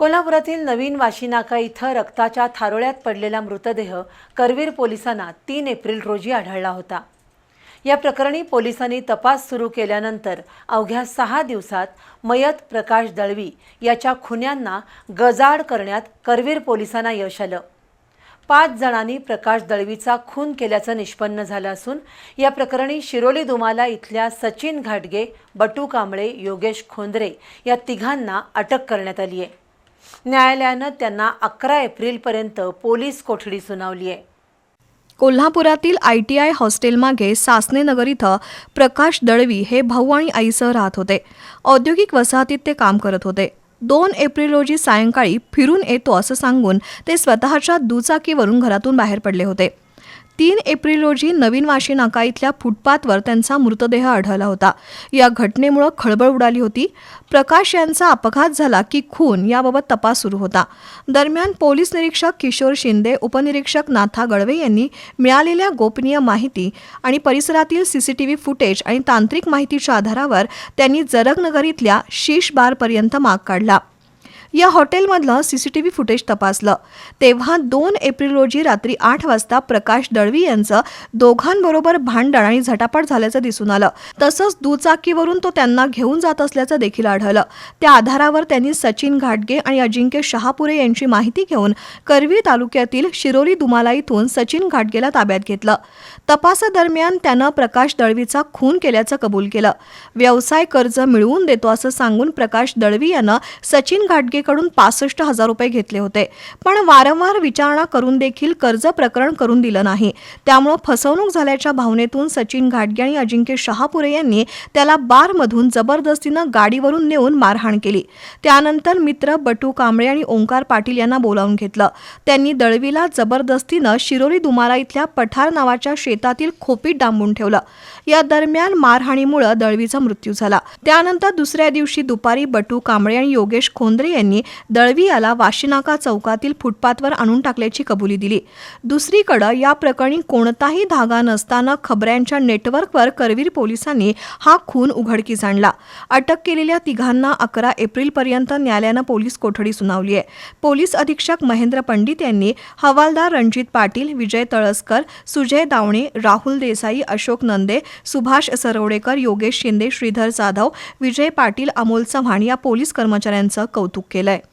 कोल्हापुरातील नवीन वाशीनाका इथं रक्ताच्या थारोळ्यात पडलेला मृतदेह करवीर पोलिसांना तीन एप्रिल रोजी आढळला होता. या प्रकरणी पोलिसांनी तपास सुरू केल्यानंतर अवघ्या सहा दिवसात मयत प्रकाश दळवी याच्या खुन्यांना गजाड करण्यात करवीर पोलिसांना यश आलं. पाच जणांनी प्रकाश दळवीचा खून केल्याचं निष्पन्न झालं असून या प्रकरणी शिरोली दुमाला इथल्या सचिन घाटगे बटू कांबळे योगेश खोंद्रे या तिघांना अटक करण्यात आली आहे. न्यायालयानं त्यांना अकरा एप्रिलपर्यंत पोलीस कोठडी सुनावली आहे. कोल्हापुरातील आय टी आय हॉस्टेलमागे सासनेनगर इथं प्रकाश दळवी हे भाऊ आणि आईसह राहत होते. औद्योगिक वसाहतीत ते काम करत होते. दोन एप्रिल रोजी सायंकाळी फिरून येतो असं सांगून ते स्वतःच्या दुचाकीवरून घरातून बाहेर पडले होते. तीन एप्रिल रोजी नवीन वाशी नाका इथल्या फुटपाथवर त्यांचा मृतदेह आढळला होता. या घटनेमुळं खळबळ उडाली होती. प्रकाश यांचा अपघात झाला की खून याबाबत तपास सुरू होता. दरम्यान पोलीस निरीक्षक किशोर शिंदे उपनिरीक्षक नाथा गळवे यांनी मिळालेल्या गोपनीय माहिती आणि परिसरातील सीसीटीव्ही फुटेज आणि तांत्रिक माहितीच्या आधारावर त्यांनी जरगनगर इथल्या शीश बारपर्यंत माग काढला. या हॉटेलमधलं C C T V footage तपासलं. तेव्हा दोन एप्रिल रोजी रात्री आठ वाजता प्रकाश दळवी यांचं दोघांबरोबर भांडण आणि झटापट झाल्याचं दिसून आलं. तसंच दुचाकीवरून तो त्यांना घेऊन जात असल्याचं देखील आढळलं. त्या आधारावर त्यांनी सचिन घाटगे आणि अजिंक्य शहापुरे यांची माहिती घेऊन करवी तालुक्यातील शिरोली दुमाला इथून सचिन घाटगेला ताब्यात घेतलं. तपासादरम्यान त्यानं प्रकाश दळवीचा खून केल्याचं कबूल केलं. व्यवसाय कर्ज मिळवून देतो असं सांगून प्रकाश दळवी यानं सचिन घाटगे बँकेकडून पासष्ट हजार रुपये घेतले होते. पण वारंवार विचारणा करून देखील कर्ज प्रकरण करून दिलं नाही. त्यामुळे फसवणूक झाल्याच्या भावनेतून सचिन घाटगे आणि अजिंक्य शहापुरे यांनी त्याला बारमधून जबरदस्तीनं गाडीवरून नेऊन मारहाण केली. त्यानंतर मित्र बटू कांबळे आणि ओंकार पाटील यांना बोलावून घेतलं. त्यांनी दळवीला जबरदस्तीनं शिरोली दुमारा इथल्या पठार नावाच्या शेतातील खोपीत डांबून ठेवलं. या दरम्यान मारहाणीमुळे दळवीचा मृत्यू झाला. त्यानंतर दुसऱ्या दिवशी दुपारी बटू कांबळे आणि योगेश खोंद्रे यांनी दळवी याला वाशीनाका चौकातील फुटपाथवर आणून टाकल्याची कबुली दिली. दुसरीकडे या प्रकरणी कोणताही धागा नसताना खबऱ्यांच्या नेटवर्कवर करवीर पोलिसांनी हा खून उघडकीस आणला. अटक केलेल्या तिघांना अकरा एप्रिलपर्यंत न्यायालयानं पोलीस कोठडी सुनावली आहे. पोलीस अधीक्षक महेंद्र पंडित यांनी हवालदार रणजित पाटील विजय तळसकर सुजय दावणे राहुल देसाई अशोक नंदे सुभाष सरोडेकर योगेश शिंदे श्रीधर जाधव विजय पाटील अमोल चव्हाण या पोलीस कर्मचाऱ्यांचं कौतुक Sjælland.